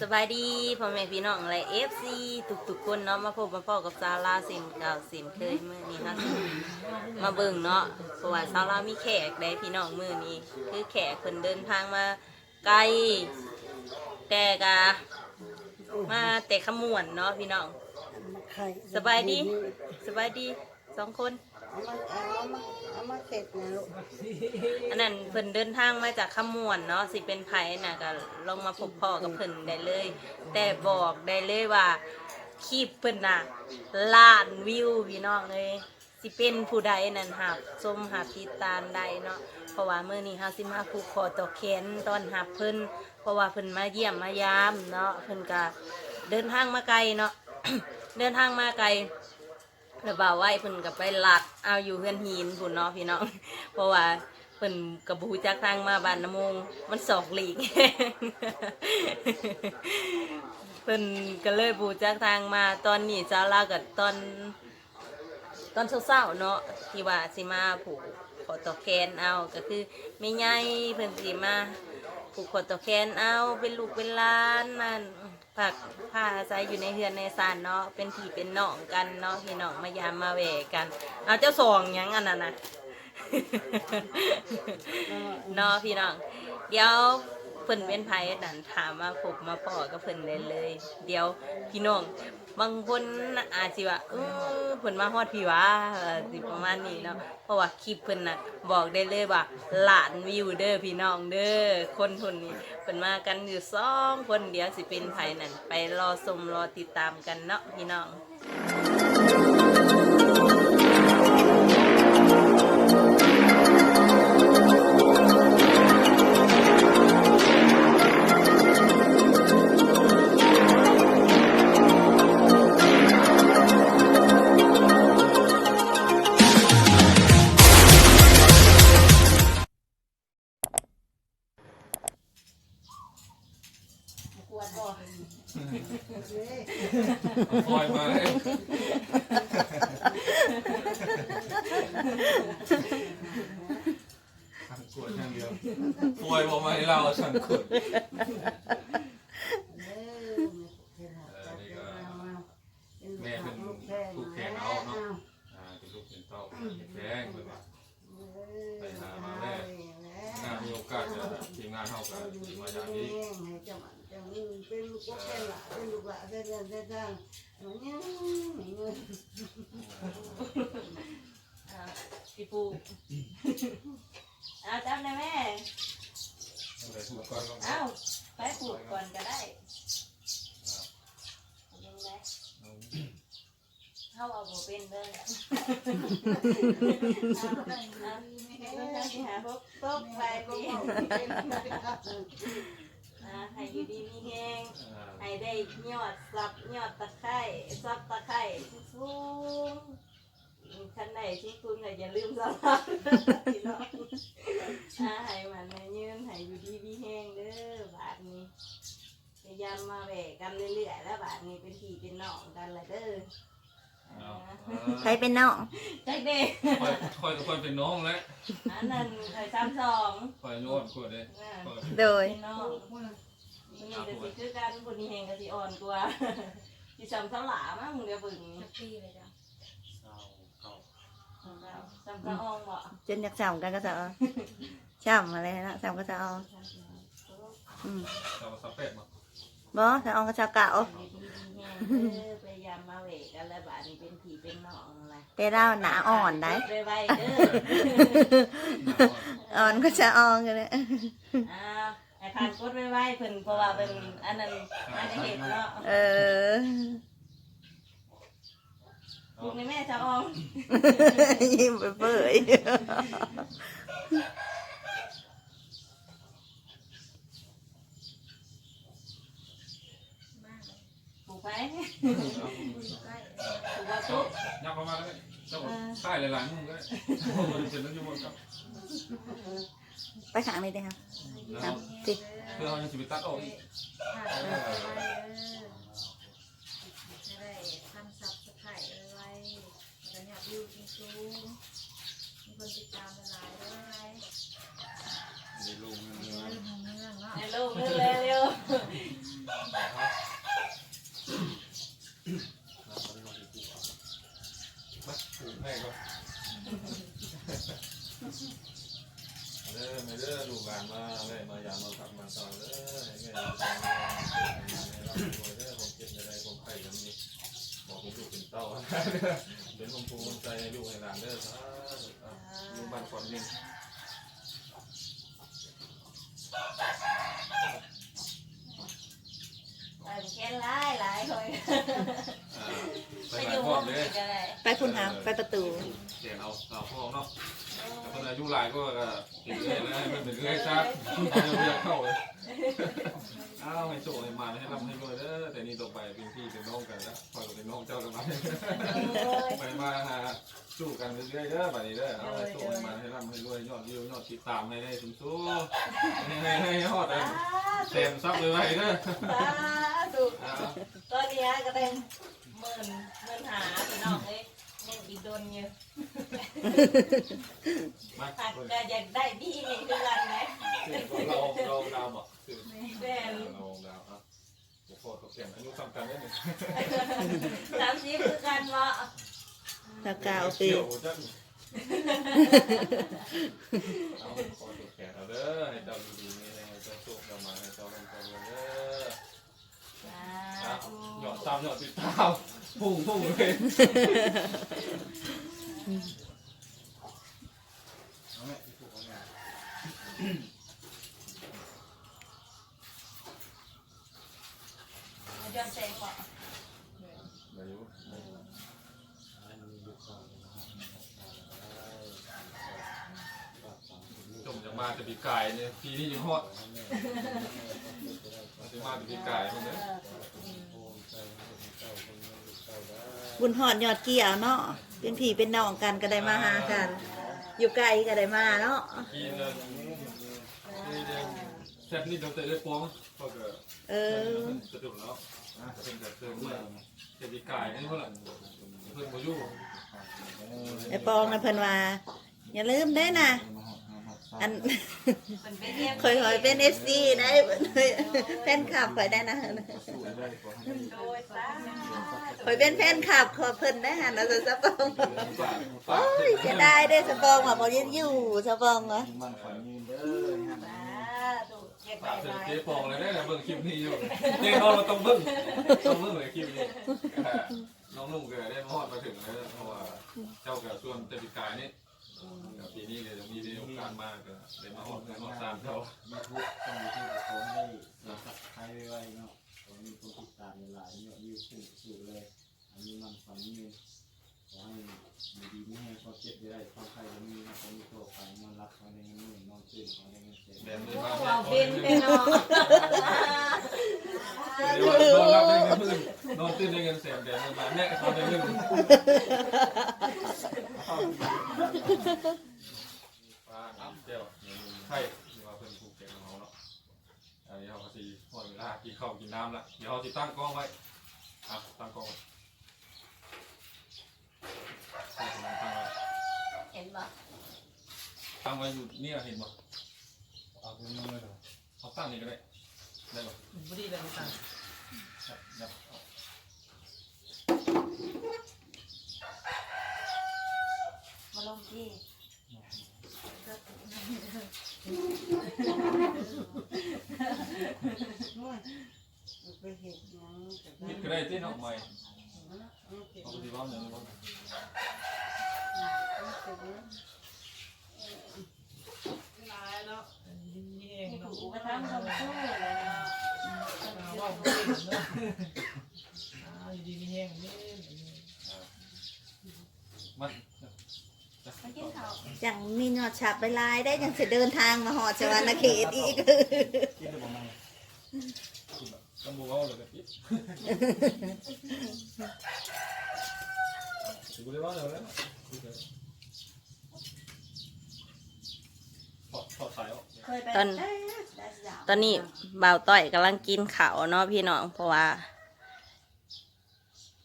สบายดีพ่อแม่พี่น้องและเอฟซีทุกๆคนเนาะมาพบมาพ่อกับซาร่าสินเก่าสินเคยมื่อนี้นะมาเบิ่งเนาะเพราะว่าซาร่ามีแขกได้พี่น้องมื่อนี้ คือแขกคนเดินทางมาไกลแต่กะมาแต่ขมวนเนาะพี่น้องไข่สบายดีสบายดีสองคน เอามาเอามาเอามาเสร็จนะลูกอันนั้นเพิ่นเดินทางมาจากขมวนเนาะสิเป็นไผน่ะก็ลองมาพบพ่อกับเพิ่นได้เลย แต่บอกได้เลยว่าคลิปเพิ่นน่ะล้านวิวพี่น้องเลยสิเป็นผู้ใดนั่นหับชมหับติดตามได้เนาะเพราะว่ามื้อนี้เฮาสิมาผูกคอต่อแขนตอนหับเพิ่นเพราะว่าเพิ่นมาเยี่ยมมายามเนาะเพิ่นก็เดินทางมาไกลเนาะ เดินทางมาไกล แล้วบ่าวไหวเพิ่นก็ไปหลักเอาอยู่เฮือนหินพุ่นเนาะพี่น้อง เพราะว่าเพิ่นกับบูจักทางมาบ้านน้ำมงมันสอกหลีก เพิ่นก็เลยบูจักทางมาตอนนี้จ้าลากับตอนตอนเช้าๆเนาะที่ว่าสิมาผูกขอต่อแขนเอาก็คือไม่ใหญ่เพิ่นสิมาผูกขอต่อแขนเอาเป็นลูกเป็นหล้านนั่น ผักผ้าอาศัยอยู่ในเฮือนในซานเนาะเป็นผีเป็นหนองกันเนาะพี่น้องมายามมาแหวกัน เอาเจ้าสองหยังอันนั้นนะ เนาะพี่น้อง เดี๋ยว เพิ่นเป็นไผนั่นถามมาพบมาพ่อก็เพิ่นได้เลย เดี๋ยวพี่น้องบางคนอาจสิว่าเออเพิ่นมาฮอดพี่วะสิประมาณนี้เนาะเพราะว่าคลิปเพิ่นน่ะบอกได้เลยว่าล้านวิวเด้อพี่น้องเด้อคนทุนนี้เพิ่นมากันอยู่สองคนเดี๋ยวสิเป็นไผนั่นไปรอชมรอติดตามกันเนาะพี่น้อง ให้เราสั่งขวดเออนี่ก็แม่เป็นลูกแพงอ่าเป็นลูกเป็นเต้าเป็นแพงไปว่าน่ามีโอกาสจะทีมงานเข้ากันมาอย่างนี้ให้เจ้ามันเจ้านี่เป็นลูกก็แค่หละเป็นลูกหละได้ได้ได้ได้มันยังไม่เงินอ่าพี่ปูเอาจำได้แม่ อะไรพูดก่อนก็เอาไปปลูกก่อนก็ได้ยังไงเขาเอาโบเป็นเด้อเอาเอาเอาเอาสิหาพบพบไปดีอ่าให้อยู่ดีมีแห้งให้ได้ยอดสับยอดตะไคร้สับตะไคร้สูงขั้นไหนที่คุณก็อย่าลืมสลับพี่น้องอ่าให้มันให้ยืนให้อยู่ดีมีแห้งเด้อบาทนี้ พยายามมาแหวกกันเรื่อยๆแล้วบาทนี้เป็นพี่เป็นน้องกันเลยเด้ออ่าใครเป็นน้องใจเด็กคอยคอยกับคนเป็นน้องแล้วอันนั้นเคยซ้ำสองคอยนวดขวดเลยอ่าคอยโดย เป็นน้องนี่ก็สิคือกันคนนี้แหงก็สิอ่อนกว่าสิซ้ำสลามั้งเดี๋ยวเบึงปีเลยจ้ะเศร้าเก่าจำกระอองบ่จนอยากสั่งกันก็จะเอาช่ำอะไรนะสั่งก็จะเอาอืมเศร้าสะเป็ดมา บ่จะเอาก็จะเก่าพยายามมาเวกกันแล้วบาดนี้เป็นผีเป็นน้องอะไรแต่เราหนาอ่อนได้ไปไวเด้ออ่อนก็จะอ่อนกันเลยอ้าวไอ้พันกดไว้ไวเพิ่นเพราะว่าเป็นอันนั้นอันเห็นเนาะเออพวกนี้แม่จะอองยิ้มเปื่อย มากเลย ปลูกไป อยู่ใกล้ ปลูก ว่าเจ้าตุ๊กยักเข้ามาเลยเจ้าใต้หลายๆมุมก็ได้เสร็จแล้วอยู่บนกับไปขังเลยเด้อครับแล้วสิเพื่อเขายังจะไปตัดออกอีกผ่านไปไว้เด้อจะได้ทำซับสไครต์ไว้แล้วเนี่ยวิวสูงๆมีคนติดตามหลายๆด้วย ในรูปนั่น เรื่องของเรื่องเนาะ ให้ลูกเร็วเร็ว การมาแม่มายามมาพักมาสอนเด้อให้แม่ทำงานให้เรารวยเด้อผมเจ็บอะไรผมไข้ยังมีบอกผมอยู่เป็นเต้าเป็นผมภูมิใจให้ลูกให้หลานเด้อสาธุอะอยู่บ้านก่อนนี่ ไปแค่หลายหลายคน อ่าไป ไป ห อ ลาย ยู่ ค ห้อน ง เลย อีกก็ได้ ไป คุณหาไปประตูเขียนเอาเอาพ่อเนาะแต่คนอายุหลายก็ติดเลยนะมันเป็นเรื่อยซักเอาเรียกเข้าเลยอ้าวให้โจให้มาให้รับให้รวยเด้อแต่นี่ต่อไปเป็นพี่เป็นน้องกันแล้วคอยเป็นน้องเจ้ากันมาไปมาหาสู้กันเรื่อยๆเด้อบัดนี้เด้อเอาให้โจให้มาให้รับให้รวยยอดวิวยอดติดตามให้ได้สูงสูงให้ให้ให้ฮอดเต็มซับเลยไว้เด้อถูกตอนนี้ก็เป็นหมื่นหมื่นหาพี่น้องเลย ยังอีกโดนเยอะมาผัดก็อยากได้ดีนี่คือกันไหมเราเราดาวบอกคือแม่นเราดาวอะผมขอตกเขียนอายุซ้ำกันได้หนึ่งสามสิบคือกันวะตะกาวปีเกี่ยวจังเอาขอตกแขนเอาเด้อให้เจ้าดีๆนี่ให้เจ้าสุขเจ้ามาให้เจ้าลงเจ้าเงินเด้อครับหยอดซ้ำหยอดติดตาม พุ่งพุ่งเลยเอาแม่ที่ผูกเอาแม่ยอมใจก่อนเดี๋ยวจมจะมาจะปีกายเนี่ยปีนี้ยังฮอดจะมาจะปีกายตรงนี้ บุญหอดยอดเกี่ยวเนาะเป็นผีเป็นน้องกันก็ได้มาหากัน อยู่ไกลก็ได้มาเนาะปีนึงนี่เดี๋ยวแซ่บนี่เราจะได้ป้องก็เกิดเออ จะถึงแล้วจะเป็นจะเติมเมื่อจะปีกายนี่เท่าไหร่เพิ่มมาอยู่ไอ้ปองนะเพิ่นว่าอย่าลืมได้อนะ อันมันเป็นเยี่ยมคอยคอยเป็นเอฟซีได้แฟนคลับคอยได้นะโดยสาคอยเป็นแฟนคลับขอเพิ่นได้หันนะสะปองฝากฝาโอ้กยจะได้ได้อสะปองว่าบ่ยังอยู่สะปองเหรอมันขวัญยืนเด้อถูกอยากฝาได้กหลายเจ๊ปองเลยได้เบิ่งคลิปนี้อยู่เจ๊นอนเราต้องเบิ่งต้องเบิ่งเลยคลิปนี้น้องนุ่งเกิดได้มอดมาถึงแล้วเพราะว่าเจ้ากับส่วนจะปีกายนี่ ปีนี้เดี๋ยวมีโอกาสมากเลยได้มาฮอดเงินฮอดตามเจ้ายูทูบต้องมีที่ผมให้ใช้ไว้เนาะผมมีคนติดตามหลายเนี่ยยูทูบสุดเลย อันนี้มันฝันยืนขอให้มีดีไม่ให้เขาเจ็บได้ความใครจะมีนะผมมีโตไปนอนรับเขาในเงินหมื่นนอนตื่นเขาในเงินเสร็จแดนเลยมาเราเป็นเป็นน้องเดี๋ยวนอนรับได้เงินหมื่นนอนตื่นได้เงินแสนแดนเลยมาแน่เขาได้เงิน ฟ้าน้ำเจ้าใช่ว่าเป็นภูเก็ตของเขาเนาะอันนี้เขาก็สีพอเวลากินข้าวกินน้ำละเดี๋ยวเขาติตั้งกล้องไว้อะตั้งกล้องไว้ตั้งไว้เห็นปะตั้งไว้อยู่เนี่ยเห็นป่เอาไปนอนเลยเหรอเขาตั้งนี่ก็ได้ได้ป่ะบุรีเลยสั่งครับครับ ลงที่ไปเห็ดหยังก็เห็นก็ได้ที่น้องใหม่เอาเก็บเอาไปที่บ้านเลยนะบ้านเอาเก็บไว้ลายเนาะดีเองเนาะถูกไปทำคำพูดเลยเนาะว่าบุรีเนาะอ่าดีมีแห้งนี่ มามากินข้าวจังมียอดฉับไปลายได้ยังจะเดินทางมาหอดสวรรณเขตอีกกินได้ประมาณต้องบอกว่าเลยกันพี่ดูได้ว่าเลยแล้วถอดถอดสายออกเคยไปตอน ได้ได้สาวตอนนี้บ่าวต้อยกำลังกินข้าวเนาะพี่น้องเพราะว่า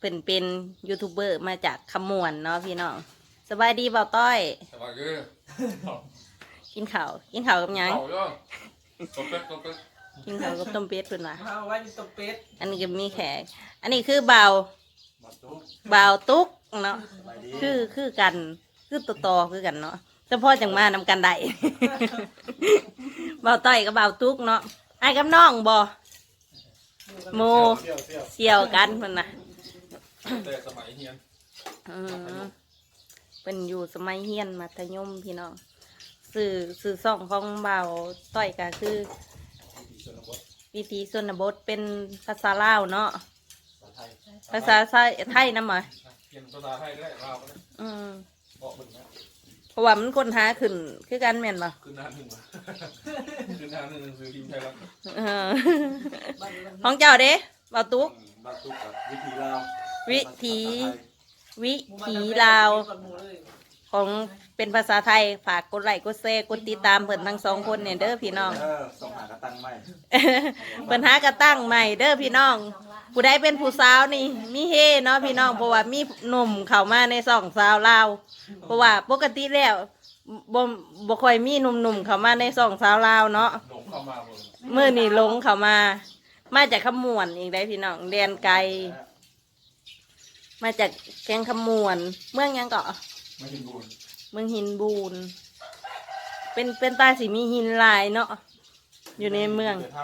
เป็นเป็นยูทูบเบอร์มาจากขมวนเนาะพี่น้อง สบายดีบ่าวต้อย สบายคือกินข้าวกินข้าวกับหยังเข่าย่อตบเป็ดตบเป็ดกินข้าวกับต้มเป็ดเพิ่นว่าเอาไว้ตบเป็ดอันนี้ก็มีแขก อันนี้คือบ่าวบ่าวตุ๊กเนาะคือคือกัน คือตัวต่อคือกันเนาะเฉพาะจังมานำกันได้ เบาต้อยกับเบาตุกเนาะไอ้ายกับน้องบ่โมเที่ยวเที่ยวเสี่ยวกันเพิ่นน่ะแต่สมัยเฮียนอืม เป็นอยู่สมัยเฮียนมัธยมพี่น้องสื่อสื่อส่องของเบาต้อยก็คือ วิถีชนบทวิธีส่วนบทเป็นภาษาลาวเนาะภาษาไทยภาษาไทยนำหมอยเขียนภาษาไทยได้ลาวก็ได้อืมบอกเบิ่งนะเพราะว่ามันคนหาขึ้นคือกันแม่นบ่ขึ้นหน้าหนึ่งมาขึ้นหน้าหนึ่งหนังสือพิมพ์ไทยรัฐเออของเจ้าเด้เบาตุกบ้านตุ๊กกับวิธีลาววิถี วิหมู่บ้านถีนั้นลาวเป็นคนหมู่เลยของเป็นภาษาไทยฝากกดไลค์กดแชร์กดติดตามเพิ่นทั้งสองคนเนี่ยเด้อพี่น้อง เออส่งหากระตังไม่เพิ่นหากระตั้งใหม่เด้อพี่น้อง ผู้ใดเป็นผู้สาวนี่มีเฮเนาะพี่น้องเพราะว่ามีหนุ่มเข้ามาในสองสาวลาวเพราะว่าปกติแล้วบ่บ่ค่อยมีหนุ่มๆเข้ามาในสองสาวลาวเนาะหลงเข้ามาหมดเมื่อนี่หลงเข้ามา มาจากขมวนอีกได้พี่น้องเรียนไกล มาจากแกงขมวน เมืองหยังเกาะไม่ถึงบุญเมืองหินบูน เป็นเป็นตาสีมีหินลายเนาะ อยู่ในเมืองดี๋ยวถ้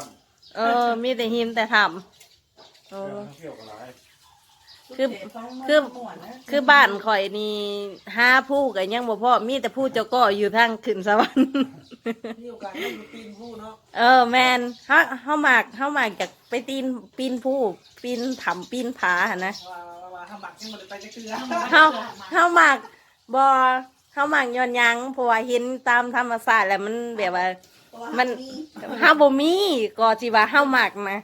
เออ มีแต่หินแต่ทำำโอ้เที่ยวกันหลายคือคือ คือบ้านข่อยนี่ห้าผู้กันยังบ่พอมีแต่ผู้เจ้าก็อยู่ทางขึ้นสวรรค์ มีโอกาสได้ดูปีนผู้เนาะเออแมนเฮาเฮามากเฮามากจากไปปีนปีนผู้ปีนถ้ำปีนผาหั่นนะว่าว่าทำหมักยังมันไปจะเกลือเฮาเฮามักบ่เฮามักย้อนหยังเพราะว่าเห็นตามธรรมชาติแล้วมันแบบว่า มันเฮาบ่มีก็สิว่าเฮามักนะ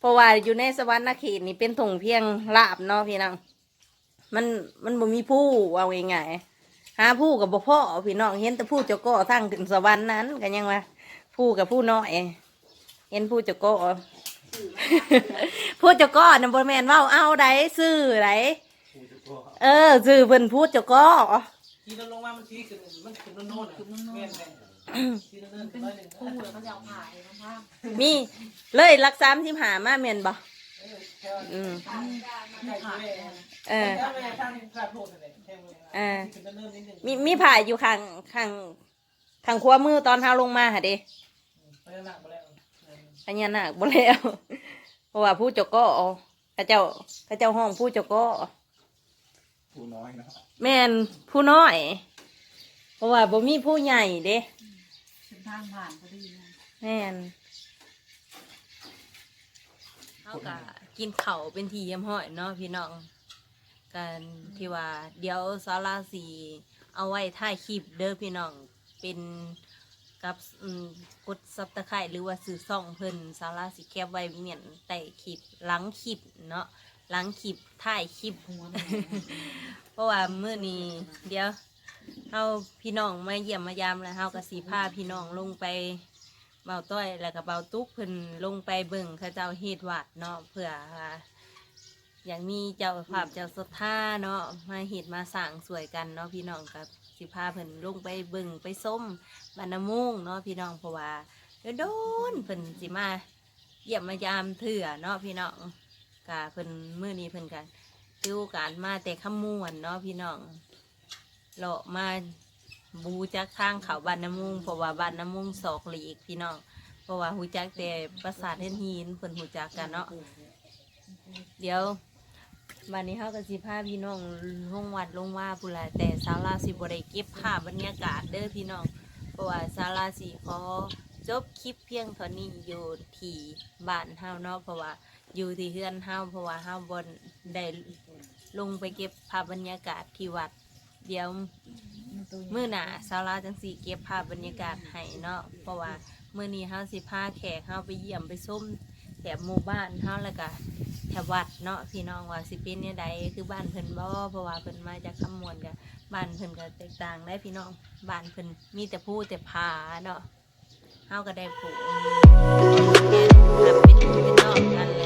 เพราะว่าอยู่ในสวรรค์เขตนี่เป็นถงเพียงลาบเนาะพี่น้องมันมันบ่มีผู้เอาง่ายๆหาผู้กับบ่พ่อพี่น้องเห็นแต่ผู้เจ้าก็ทางถึงสวรรค์นั้นก็ยังว่าผู้กับผู้น้อยเห็นผู้เจ้าก็ ผู้เจ้าก็นำบ่แม่นเว้าเอาใดซื้อใดผู้จะก็เออซื้อเพิ่นพูดเจ้าก็ทีนั้นลงมามันทีขึ้นมันขึ้นโน่นๆขึ้นโน่นๆแม่นแม่ทีนั้นเดินขึ้นร้อยหนึ่งคู่แล้วก็จะเอาผ่ายน้ำผ้ามีเลยรักษามที่หามาแม่นบ่เออแค่อืมใกล้แม่เออแค่แม่ทางขาดโทษอะไรแค่แม่ขึ้นเริ่มนิดนึงมีมีผ่าอยู่ข้างข้างข้างขวามือตอนเท้าลงมาหะเด้ พญานาคบ่แล้วเพราะว่าผู้เจ้าก็พระเจ้าพระเจ้าห้องผู้เจ้าก็ผู้น้อยเนาะแม่นผู้น้อย เพราะว่าบ่มีผู้ใหญ่เด้เส้นทางผ่านพอดีนะแม่นเขาก็กินข้าวเป็นทีเยี่ยมห้อยเนาะพี่น้องกันที่ว่า เดี๋ยวซาลาสีเอาไว้ถ่ายคลิปเด้อพี่น้องเป็น กับอืมกดซับตะไคร้หรือว่าซื้อซ่องเพิ่นซาลาสีแคบไว้เมียนใต้คลิปหลังคลิปเนาะหลังคลิปถ่ายคลิป เพราะว่ามื้อนี้เดี๋ยวเฮาพี่น้องมาเยี่ยมมายามแล้วเฮาก็สิพาพี่น้องลงไปเบาต้อยแล้วก็เบาตุ๊กเพิ่นลงไปเบิ่งเขาเจ้าเฮ็ดวัดเนาะเพื่อว่าอย่างมีเจ้าภาพเจ้าศรัทธาเนาะมาเฮ็ดมาสร้างสวยกันเนาะพี่น้องกับ สิพาเพิ่นลงไปเบิ่งไปส้มบานนามุงเนาะพี่น้องเพราะว่าเดี๋ยวโดนเพิ่นสิมาเยี่ยมมายามเถื่อเนาะพี่น้องกะเพิ่นมื้อนี้เพิ่นกันติวการมาแต่ขมวนเนาะพี่น้องเลาะมาบูจักทางเขาบ้านน้ำมุงเพราะว่าบ้านน้ำมุงศอกหลีกพี่น้องเพราะว่าหูจักแต่ประสาทเห็นหินเพิ่นหูจักกันเนาะเดี๋ยว วันนี้เขาก็สิพาพี่น้องลงวัดลงว่าพุ่นละแต่ศาลาสิบ่ได้เก็บภาพบรรยากาศเด้อพี่น้องเพราะว่าศาลาสิขอจบคลิปเพียงเท่านี้อยู่ที่บ้านเฮาเนาะเพราะว่าอยู่ที่เฮือนเฮาเพราะว่าเฮาบ่ได้ลงไปเก็บภาพบรรยากาศที่วัด เดี๋ยวมื่อหนาสาลาจังสีเก็บภาพบรรยากาศให้เนาะเพราะว่ามื่อนี้เฮาสิพาแขกเฮาไปเยี่ยมไปส้มแถบหมู่บ้านเฮาแล้วก็ แถววัดเนาะพี่น้องว่าสิเป็นเนี่ยใดคือบ้านเพิ่นบ่เพราะว่าเพิ่นมาจากคำมวลกับบ้านเพิ่นก็แตกต่างได้พี่น้องบ้านเพิ่นมีแต่ผู้แต่ผาเนาะเฮาก็ได้ปลูกแทนเป็นพี่เป็นน้องกัน